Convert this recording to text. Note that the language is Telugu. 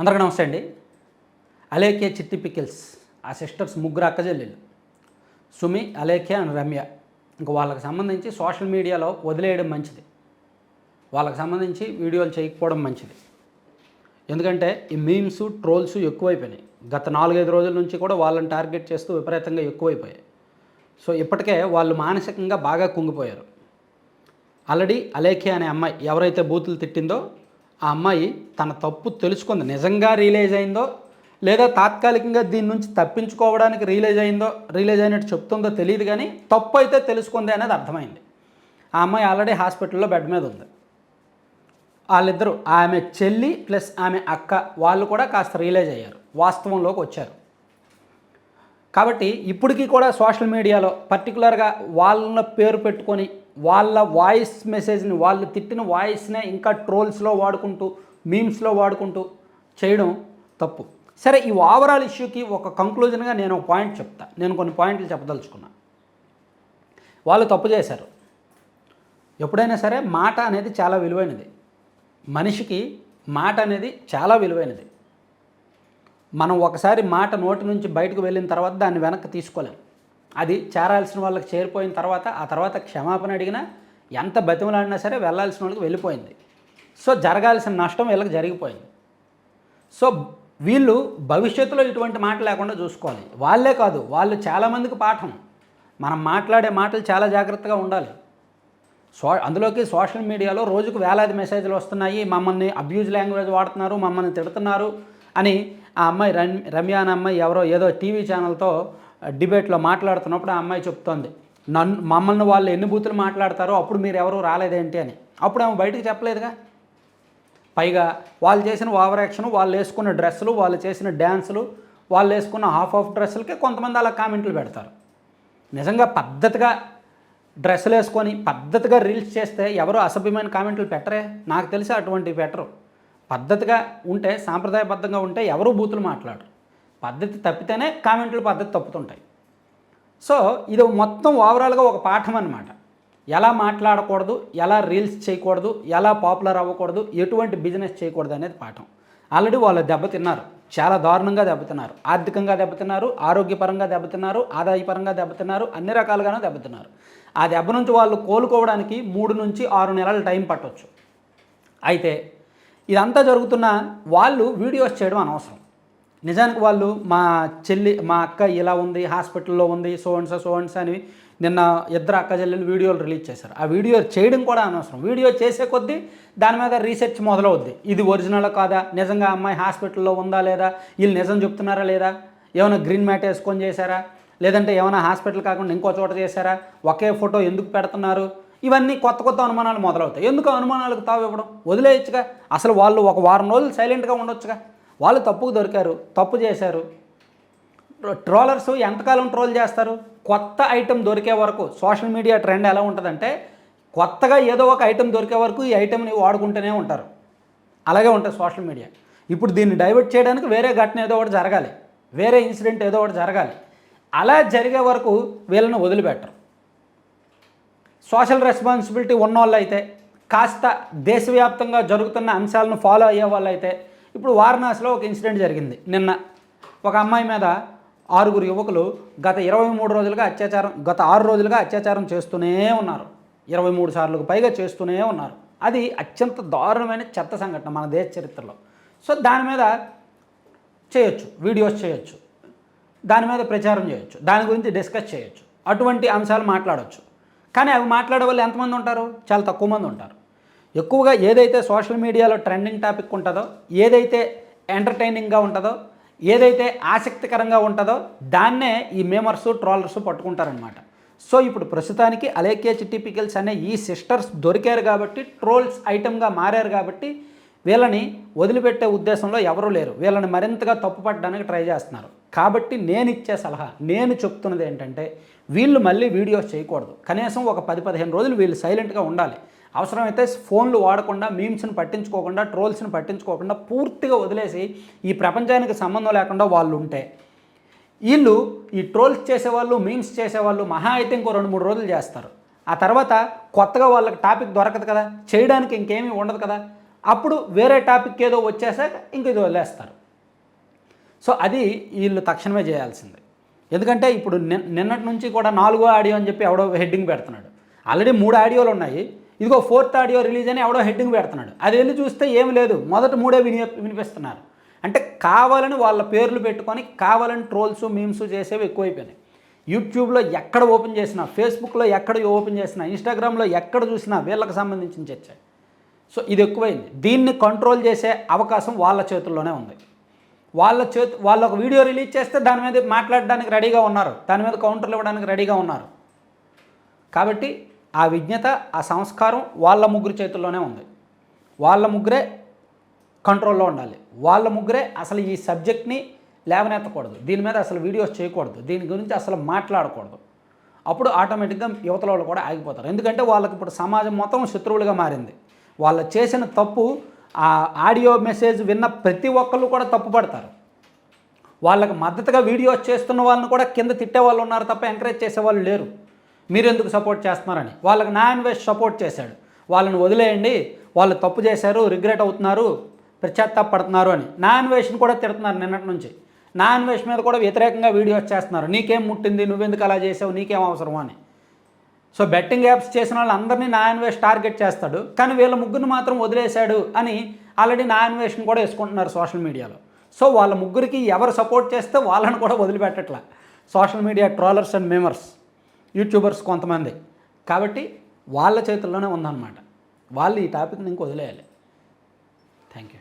అందరికీ నమస్తే అండి. అలేఖ్య చిట్టి పికిల్స్ ఆ సిస్టర్స్ ముగ్గురు అక్కజెల్లెలు సుమి అలేఖ్య అండ్ రమ్య. ఇంక వాళ్ళకి సంబంధించి సోషల్ మీడియాలో వదిలేయడం మంచిది. వాళ్ళకి సంబంధించి వీడియోలు చేయకపోవడం మంచిది. ఎందుకంటే ఈ మీమ్స్ ట్రోల్స్ ఎక్కువైపోయినాయి. గత నాలుగైదు రోజుల నుంచి కూడా వాళ్ళని టార్గెట్ చేస్తూ విపరీతంగా ఎక్కువైపోయాయి. సో ఇప్పటికే వాళ్ళు మానసికంగా బాగా కుంగిపోయారు. ఆల్రెడీ అలేఖ్య అనే అమ్మాయి ఎవరైతే బూతులు తిట్టిందో ఆ అమ్మాయి తన తప్పు తెలుసుకుంది. నిజంగా రియలైజ్ అయిందో లేదా తాత్కాలికంగా దీని నుంచి తప్పించుకోవడానికి రియలైజ్ అయిందో రియలైజ్ అయినట్టు చెప్తుందో తెలియదు కానీ తప్పు అయితే తెలుసుకుంది అనేది అర్థమైంది. ఆ అమ్మాయి ఆల్రెడీ హాస్పిటల్లో బెడ్ మీద ఉంది. వాళ్ళిద్దరూ ఆమె చెల్లి ప్లస్ ఆమె అక్క వాళ్ళు కూడా కాస్త రియలైజ్ అయ్యారు. వాస్తవంలోకి వచ్చారు. కాబట్టి ఇప్పటికీ కూడా సోషల్ మీడియాలో పర్టికులర్గా వాళ్ళ పేరు పెట్టుకొని వాళ్ళ వాయిస్ మెసేజ్ని వాళ్ళు తిట్టిన వాయిస్నే ఇంకా ట్రోల్స్లో వాడుకుంటూ మీమ్స్లో వాడుకుంటూ చేయడం తప్పు. సరే ఈ ఓవరాల్ ఇష్యూకి ఒక కంక్లూజన్గా నేను ఒక పాయింట్ చెప్తా. నేను కొన్ని పాయింట్లు చెప్పదలుచుకున్నా. వాళ్ళు తప్పు చేశారు. ఎప్పుడైనా సరే మాట అనేది చాలా విలువైనది. మనిషికి మాట అనేది చాలా విలువైనది. మనం ఒకసారి మాట నోటి నుంచి బయటకు వెళ్ళిన తర్వాత దాన్ని వెనక్కి తీసుకోలేం. అది చేరాల్సిన వాళ్ళకి చేరిపోయిన తర్వాత ఆ తర్వాత క్షమాపణ అడిగినా ఎంత బతిమలాడినా సరే వెళ్ళాల్సిన వాళ్ళకి వెళ్ళిపోయింది. సో జరగాల్సిన నష్టం వీళ్ళకి జరిగిపోయింది. సో వీళ్ళు భవిష్యత్తులో ఇటువంటి మాట లేకుండా చూసుకోవాలి. వాళ్ళే కాదు వాళ్ళు చాలామందికి పాఠం. మనం మాట్లాడే మాటలు చాలా జాగ్రత్తగా ఉండాలి. సో అందులోకి సోషల్ మీడియాలో రోజుకు వేలాది మెసేజ్లు వస్తున్నాయి. మమ్మల్ని అబ్యూజ్ లాంగ్వేజ్ వాడుతున్నారు మమ్మల్ని తిడుతున్నారు అని ఆ అమ్మాయి రమ్ రమ్య అనే అమ్మాయి ఎవరో ఏదో టీవీ ఛానల్తో డిబేట్లో మాట్లాడుతున్నప్పుడు ఆ అమ్మాయి చెప్తోంది నన్ను మమ్మల్ని వాళ్ళు ఎన్ని బూతులు మాట్లాడతారో అప్పుడు మీరు ఎవరు రాలేదేంటి అని. అప్పుడు ఆమె బయటకు చెప్పలేదుగా. పైగా వాళ్ళు చేసిన ఓవర్ యాక్షన్ వాళ్ళు వేసుకున్న డ్రెస్సులు వాళ్ళు చేసిన డ్యాన్సులు వాళ్ళు వేసుకున్న హాఫ్ ఆఫ్ డ్రెస్సులకి కొంతమంది అలా కామెంట్లు పెడతారు. నిజంగా పద్ధతిగా డ్రెస్సులు వేసుకొని పద్ధతిగా రీల్స్ చేస్తే ఎవరు అసభ్యమైన కామెంట్లు పెట్టరే? నాకు తెలిసి అటువంటివి పెట్టరు. పద్ధతిగా ఉంటే సాంప్రదాయబద్ధంగా ఉంటే ఎవరు బూతులు మాట్లాడరు. పద్ధతి తప్పితేనే కామెంట్లు పద్ధతి తప్పుతుంటాయి. సో ఇది మొత్తం ఓవరాల్గా ఒక పాఠం అన్నమాట. ఎలా మాట్లాడకూడదు ఎలా రీల్స్ చేయకూడదు ఎలా పాపులర్ అవ్వకూడదు ఎటువంటి బిజినెస్ చేయకూడదు అనేది పాఠం. ఆల్రెడీ వాళ్ళు దెబ్బతిన్నారు చాలా దారుణంగా దెబ్బతిన్నారు ఆర్థికంగా దెబ్బతిన్నారు ఆరోగ్యపరంగా దెబ్బతిన్నారు ఆదాయపరంగా దెబ్బతిన్నారు అన్ని రకాలుగానూ దెబ్బతిన్నారు ఆ దెబ్బ నుంచి వాళ్ళు కోలుకోవడానికి మూడు నుంచి ఆరు నెలల టైం పట్టవచ్చు అయితే ఇదంతా జరుగుతున్న వాళ్ళు వీడియోస్ చేయడం అనవసరం. నిజానికి వాళ్ళు మా చెల్లి మా అక్క ఇలా ఉంది హాస్పిటల్లో ఉంది సోన్స్ సోన్స్ అని నిన్న ఇద్దరు అక్క చెల్లెలు వీడియోలు రిలీజ్ చేశారు. ఆ వీడియో చేయడం కూడా అనవసరం. వీడియో చేసే కొద్దీ దాని మీద రీసెర్చ్ మొదలవుద్ది. ఇది ఒరిజినల్ కాదా? నిజంగా అమ్మాయి హాస్పిటల్లో ఉందా లేదా? వీళ్ళు నిజం చెప్తున్నారా లేదా? ఏమైనా గ్రీన్ మ్యాట్ వేసుకొని చేశారా? లేదంటే ఏమైనా హాస్పిటల్ కాకుండా ఇంకో చోట చేశారా? ఒకే ఫోటో ఎందుకు పెడుతున్నారు? ఇవన్నీ కొత్త కొత్త అనుమానాలు మొదలవుతాయి. ఎందుకు అనుమానాలకు తావు ఇవ్వడం వదిలేయచ్చుగా. అసలు వాళ్ళు ఒక వారం రోజులు సైలెంట్గా ఉండొచ్చుగా. వాళ్ళు తప్పుకు దొరికారు తప్పు చేశారు. ట్రోలర్స్ ఎంతకాలం ట్రోల్ చేస్తారు? కొత్త ఐటెం దొరికే వరకు సోషల్ మీడియా ట్రెండ్ ఎలా ఉంటుందంటే కొత్తగా ఏదో ఒక ఐటెం దొరికే వరకు ఈ ఐటెంని వాడుకుంటూనే ఉంటారు. అలాగే ఉంటుంది సోషల్ మీడియా. ఇప్పుడు దీన్ని డైవర్ట్ చేయడానికి వేరే ఘటన ఏదో ఒకటి జరగాలి. వేరే ఇన్సిడెంట్ ఏదో ఒకటి జరగాలి. అలా జరిగే వరకు వీళ్ళని వదిలిపెట్టరు. సోషల్ రెస్పాన్సిబిలిటీ ఉన్నవాళ్ళు అయితే కాస్త దేశవ్యాప్తంగా జరుగుతున్న అంశాలను ఫాలో అయ్యే వాళ్ళు అయితే ఇప్పుడు వారణాసిలో ఒక ఇన్సిడెంట్ జరిగింది. నిన్న ఒక అమ్మాయి మీద ఆరుగురు యువకులు గత ఇరవై మూడు రోజులుగా అత్యాచారం గత ఆరు రోజులుగా అత్యాచారం చేస్తూనే ఉన్నారు. ఇరవై మూడు సార్లకు పైగా చేస్తూనే ఉన్నారు. అది అత్యంత దారుణమైన చెత్త సంఘటన మన దేశ చరిత్రలో. సో దాని మీద చేయొచ్చు వీడియోస్ చేయొచ్చు. దాని మీద ప్రచారం చేయొచ్చు. దాని గురించి డిస్కస్ చేయొచ్చు. అటువంటి అంశాలు మాట్లాడవచ్చు కానీ అవి మాట్లాడే వాళ్ళు ఎంతమంది ఉంటారు? చాలా తక్కువ మంది ఉంటారు. ఎక్కువగా ఏదైతే సోషల్ మీడియాలో ట్రెండింగ్ టాపిక్ ఉంటుందో ఏదైతే ఎంటర్టైనింగ్గా ఉంటుందో ఏదైతే ఆసక్తికరంగా ఉంటుందో దాన్నే ఈ మేమర్స్ ట్రోలర్స్ పట్టుకుంటారనమాట సో ఇప్పుడు ప్రస్తుతానికి అలేకే చిట్టి పికిల్స్ అనే ఈ సిస్టర్స్ దొరికారు కాబట్టి ట్రోల్స్ ఐటమ్గా మారారు కాబట్టి వీళ్ళని వదిలిపెట్టే ఉద్దేశంలో ఎవరూ లేరు. వీళ్ళని మరింతగా తప్పుపట్టడానికి ట్రై చేస్తున్నారు. కాబట్టి నేను ఇచ్చే సలహా నేను చెప్తున్నది ఏంటంటే వీళ్ళు మళ్ళీ వీడియోస్ చేయకూడదు. కనీసం ఒక పది పదిహేను రోజులు వీళ్ళు సైలెంట్గా ఉండాలి. అవసరమైతే ఫోన్లు వాడకుండా మీమ్స్ని పట్టించుకోకుండా ట్రోల్స్ని పట్టించుకోకుండా పూర్తిగా వదిలేసి ఈ ప్రపంచానికి సంబంధం లేకుండా వాళ్ళు ఉంటే వీళ్ళు ఈ ట్రోల్స్ చేసేవాళ్ళు మీమ్స్ చేసేవాళ్ళు మహా అయితే ఇంకో రెండు మూడు రోజులు చేస్తారు. ఆ తర్వాత కొత్తగా వాళ్ళకి టాపిక్ దొరకదు కదా చేయడానికి ఇంకేమీ ఉండదు కదా అప్పుడు వేరే టాపిక్ ఏదో వచ్చేసాక ఇంక ఇది వదిలేస్తారు. సో అది వీళ్ళు తక్షణమే చేయాల్సింది. ఎందుకంటే ఇప్పుడు నిన్నటి నుంచి కూడా నాలుగో ఆడియో అని చెప్పి ఎవడో హెడ్డింగ్ పెడుతున్నాడు. ఆల్రెడీ మూడు ఆడియోలు ఉన్నాయి. ఇదిగో ఫోర్త్ ఆడియో రిలీజ్ అని ఎవడో హెడ్డింగ్ పెడుతున్నాడు. అది వెళ్ళి చూస్తే ఏం లేదు. మొదట మూడే విని వినిపిస్తున్నారు. అంటే కావాలని వాళ్ళ పేర్లు పెట్టుకొని కావాలని ట్రోల్స్ మీమ్స్ చేసేవి ఎక్కువైపోయినాయి. యూట్యూబ్లో ఎక్కడ ఓపెన్ చేసినా ఫేస్బుక్లో ఎక్కడ ఓపెన్ చేసినా ఇన్స్టాగ్రామ్లో ఎక్కడ చూసినా వీళ్ళకి సంబంధించిన చర్చ. సో ఇది ఎక్కువైంది. దీన్ని కంట్రోల్ చేసే అవకాశం వాళ్ళ చేతుల్లోనే ఉంది. వాళ్ళ చేతి వాళ్ళు ఒక వీడియో రిలీజ్ చేస్తే దాని మీద మాట్లాడడానికి రెడీగా ఉన్నారు. దాని మీద కౌంటర్లు ఇవ్వడానికి రెడీగా ఉన్నారు. కాబట్టి ఆ విజ్ఞత ఆ సంస్కారం వాళ్ళ ముగ్గురు చేతుల్లోనే ఉంది. వాళ్ళ ముగ్గురే కంట్రోల్లో ఉండాలి. వాళ్ళ ముగ్గురే అసలు ఈ సబ్జెక్ట్ని లేవనెత్తకూడదు. దీని మీద అసలు వీడియోస్ చేయకూడదు. దీని గురించి అసలు మాట్లాడకూడదు. అప్పుడు ఆటోమేటిక్గా యువతల వాళ్ళు కూడా ఆగిపోతారు. ఎందుకంటే వాళ్ళకి ఇప్పుడు సమాజం మొత్తం శత్రువులుగా మారింది. వాళ్ళు చేసిన తప్పు ఆ ఆడియో మెసేజ్ విన్న ప్రతి ఒక్కళ్ళు కూడా తప్పు పడతారు. వాళ్ళకి మద్దతుగా వీడియోస్ చేస్తున్న వాళ్ళని కూడా కింద తిట్టే వాళ్ళు ఉన్నారు తప్ప ఎంకరేజ్ చేసే వాళ్ళు లేరు. మీరు ఎందుకు సపోర్ట్ చేస్తున్నారని. వాళ్ళకి నాన్ వేస్ట్ సపోర్ట్ చేశాడు. వాళ్ళని వదిలేయండి వాళ్ళు తప్పు చేశారు రిగ్రెట్ అవుతున్నారు పడుతున్నారు అని. నాన్ వేస్ట్ని కూడా తిడుతున్నారు నిన్నటి నుంచి. నాన్ వేస్ట్ మీద కూడా వ్యతిరేకంగా వీడియోస్ చేస్తున్నారు. నీకేం ముట్టింది నువ్వెందుకు అలా చేసావు నీకేం అవసరం అని. సో బెట్టింగ్ యాప్స్ చేసిన వాళ్ళందరినీ నాన్ వేస్ట్ టార్గెట్ చేస్తాడు. కానీ వీళ్ళ ముగ్గురిని మాత్రం వదిలేశాడు అని ఆల్రెడీ నాన్ వేస్ట్ని కూడా వేసుకుంటున్నారు సోషల్ మీడియాలో. సో వాళ్ళ ముగ్గురికి ఎవరు సపోర్ట్ చేస్తే వాళ్ళని కూడా వదిలిపెట్టట్లా. Social media trollers and memers. YouTubers కొంతమంది. కాబట్టి వాళ్ళ చేతుల్లోనే ఉందన్నమాట. వాళ్ళు ఈ టాపిక్ని ఇంక వదిలేయాలి. Thank you